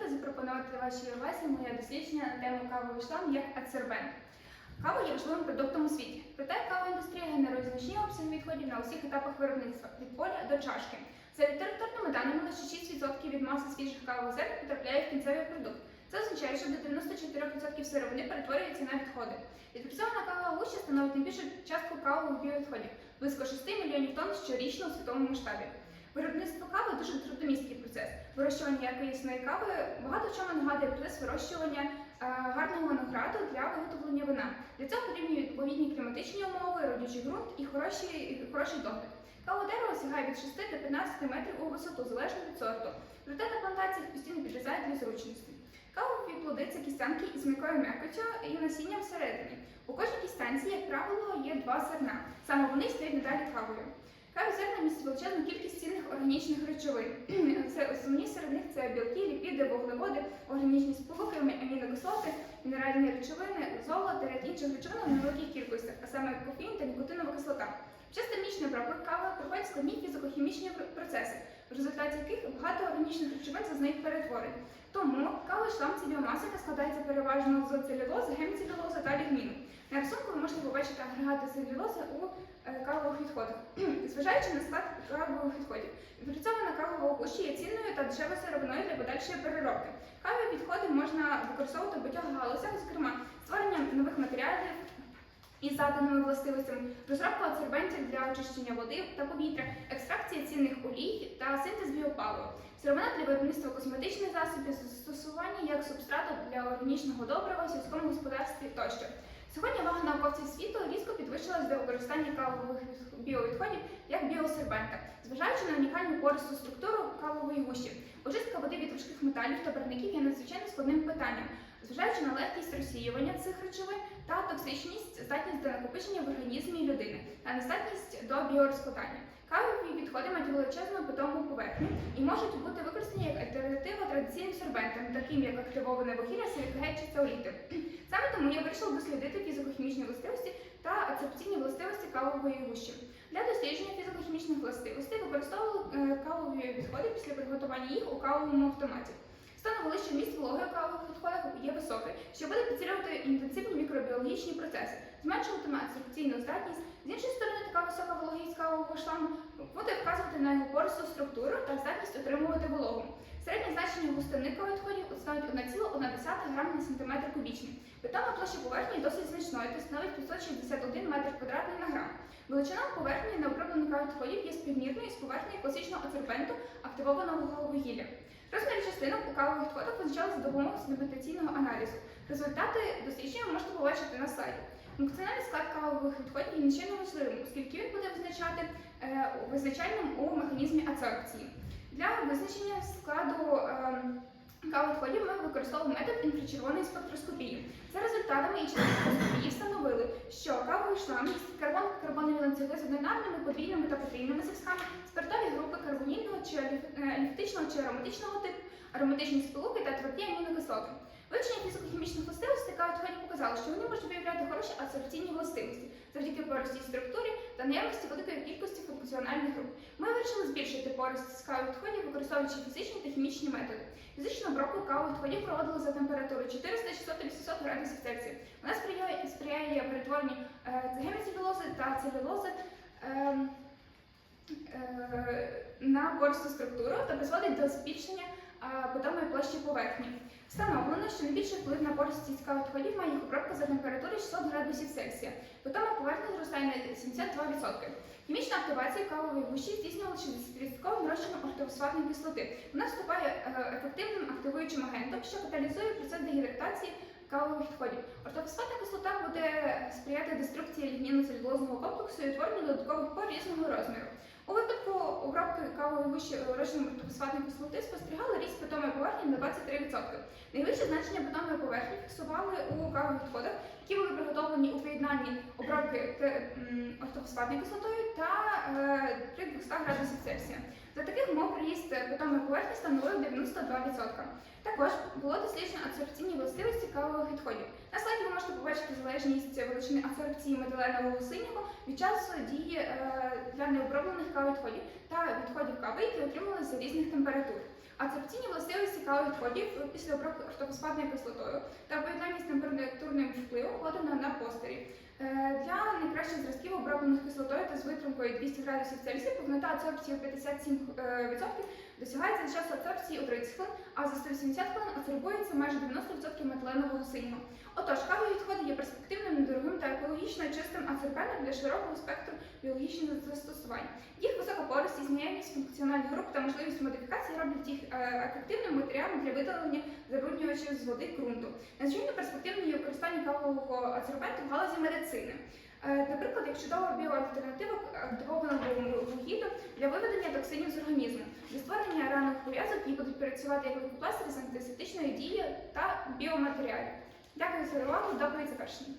дозвольте запропонувати вашій увазі моє дослідження на тему кавовий шлам як ацербент. Кава є важливим продуктом у світі. Проте кава індустрія генерує значні обсяги відходів на усіх етапах виробництва від поля до чашки. За літературними даними, лише 6% від маси свіжих кавових зерн потрапляє в кінцевий продукт. Це означає, що до 94% сировини перетворюється на відходи. Відпрацьована кавова гуща становить найбільшу частку кавових біовідходів близько 6 мільйонів тонн щорічно у світовому масштабі. Виробництво кави дуже трудомісткий процес. Вирощування якісної кави багато чому нагадує процес вирощування е, гарного винограду для виготовлення вина. Для цього потрібні відповідні кліматичні умови, родючий ґрунт і хороший, хороший догляд. Каву дерево сягає від 6 до 15 метрів у висоту, залежно від сорту. Проте на плантаціях постійно підрізають для зручності. Кавові плоди це кістянки із м'якою м'якоттю і насінням всередині. У кожній кістянці, як правило, є два зерна. Саме вони стоять надалі кавою. Каві зерна містять величезну кількість цінних органічних речовин. Це основні серед них це білки, ліпіди, вуглеводи, органічні сполуки, амінокислоти, мінеральні речовини, золото, ряд інших речовин у невеликих кількостях, а саме кофеїн та нікотинова кислота. Час термічної обробки кави проходять складні фізико-хімічні процеси, в результаті яких багато органічних речовин зазнають перетворень. Тому кава сам яка складається переважно з целюлози, гемцелюлози та лігніну. На рисунку ви можете побачити агрегати целюлози у е, кавових відходах. Зважаючи на склад кавових відходів, відпрацьована кавова куща є цінною та дешевою сировиною для подальшої переробки. Кавові відходи можна використовувати в багатьох галузях, зокрема створення нових матеріалів із заданими властивостями, розробка адсорбентів для очищення води та повітря, екстракція цінних олій та синтез біопалива, сировина для виробництва косметичних засобів, застосування як субстрату для органічного добрива, сільському господарстві тощо. Сьогодні вага науковців світу різко підвищилась до використання кавових біовідходів як біосербента, зважаючи на унікальну пористу структуру кавової гущі. Очистка води від важких металів та парників є надзвичайно складним питанням, зважаючи на легкість розсіювання цих речовин та токсичність, здатність до накопичення в організмі людини та нездатність до біорозкладання. Кавові відходи величезну питому поверхню і можуть бути використані як альтернатива традиційним сорбентам, таким як активоване вугілля, силікагель чи цеоліти. Саме тому я вирішила дослідити фізико-хімічні властивості та ацепційні властивості кавової гущі. Для дослідження фізико-хімічних властивостей використовували е, кавові відходи після приготування їх у кавовому автоматі. Становили, що міст вологи у кавових відходах є високий, що буде підсилювати інтенсивні мікробіологічні процеси, зменшуватиме абсорбційну здатність. З іншої сторони, така висока вологість кавового шламу буде вказувати на його пористу структуру та здатність отримувати вологу. Середнє значення густини кавовідходів становить 1,1 грам на сантиметр кубічний. Питома площа поверхні досить значною та становить 561 метр квадратний на грам. Величина поверхні на необроблених кавовідходів є співмірною з поверхнею класичного ацербенту активованого вугілля. Розмір частинок у кавових відходах визначали за допомогою сегментаційного аналізу. Результати дослідження ви можете побачити на слайді. Функціональний склад кавових відходів є надзвичайно важливим, оскільки він буде визначати е, визначальним у механізмі адсорбції. Для визначення складу е, кавовідходів ми використовували метод інфрачервоної спектроскопії. За результатами і спектроскопії встановили, що кавовий містить карбон карбонові ланцюги з одинарними, подвійними та потрійними зв'язками, спиртові групи карбонільного чи е, аліфтичного чи ароматичного типу, ароматичні сполуки та тверді амінокислоти. Вивчення фізико-хімічних властивостей кавовідходів показало, що вони можуть виявляти хороші адсорбційні властивості завдяки поростій структурі та наявності великої кількості функціональних груп. Ми вирішили збільшити порість кавовідходів, використовуючи фізичні та хімічні методи. Фізичну обробку кавовідходів проводили за температурою 400-600-800 градусів Цельсія. Вона сприяє, сприяє перетворенню е, геміцелюлози та целюлози е, е, на пористу структуру та призводить до збільшення е, питомої площі поверхні. Встановлено, що найбільший вплив на порістість кавовідходів має їх обробка за температурою 600 градусів Цельсія. Питома поверхня зростає на 72%. Хімічна активація кавової гущі здійснювала 60% розчином ортофосфатної кислоти. Вона вступає е, ефективним активуючим агентом, що каталізує процес дегідратації кавових відходів. Ортофосфатна кислота буде сприяти деструкції лігніно-целюлозного комплексу і утворенню додаткових пор різного розміру. У випадку обробки кавової гущі режиму ортофосфатної кислоти спостерігали ріст питомої поверхні на 23%. Найвище значення питомої поверхні фіксували у кавових відходах, які були приготовлені у поєднанні обробки ортофосфатною кислотою та е, при 200 градусів Цельсія. За таких умов ріст питомої поверхні становив 92%. Також було досліджено адсорбційні властивості кавових відходів. На слайді ви можете побачити залежність величини адсорбції метиленового синього від часу дії е, для необроблених кавових відходів та відходів кави, які отрималися за різних температур. Адсорбційні властивості кавовідходів після обробки ортофосфатною кислотою та поєднання з температурним впливом подано на постері. Е, Для найкращих зразків, оброблених кислотою та з витримкою 200 градусів Цельсія, повнота адсорбції у 57% досягається за час адсорбції у 30 хвилин, а за 180 хвилин адсорбується майже 90% метиленового синього. Отож, кавові відходи є перспективним, недорогим та екологічно чистим адсорбентом для широкого спектру біологічних застосувань. Їх висока поросність, наявність функціональних груп та можливість модифікації роблять їх е, ефективним матеріалом для видалення забруднювачів з води ґрунту. Надзвичайно перспективне є використання кавового адсорбенту в галузі медицини. Е, Наприклад, як чудова біоальтернатива активованого вугіллю для виведення токсинів з організму, для створення ранних пов'язок, які будуть працювати як лейкопластири з антисептичної дією та біоматеріалів. Дякую за увагу, доповідь завершена.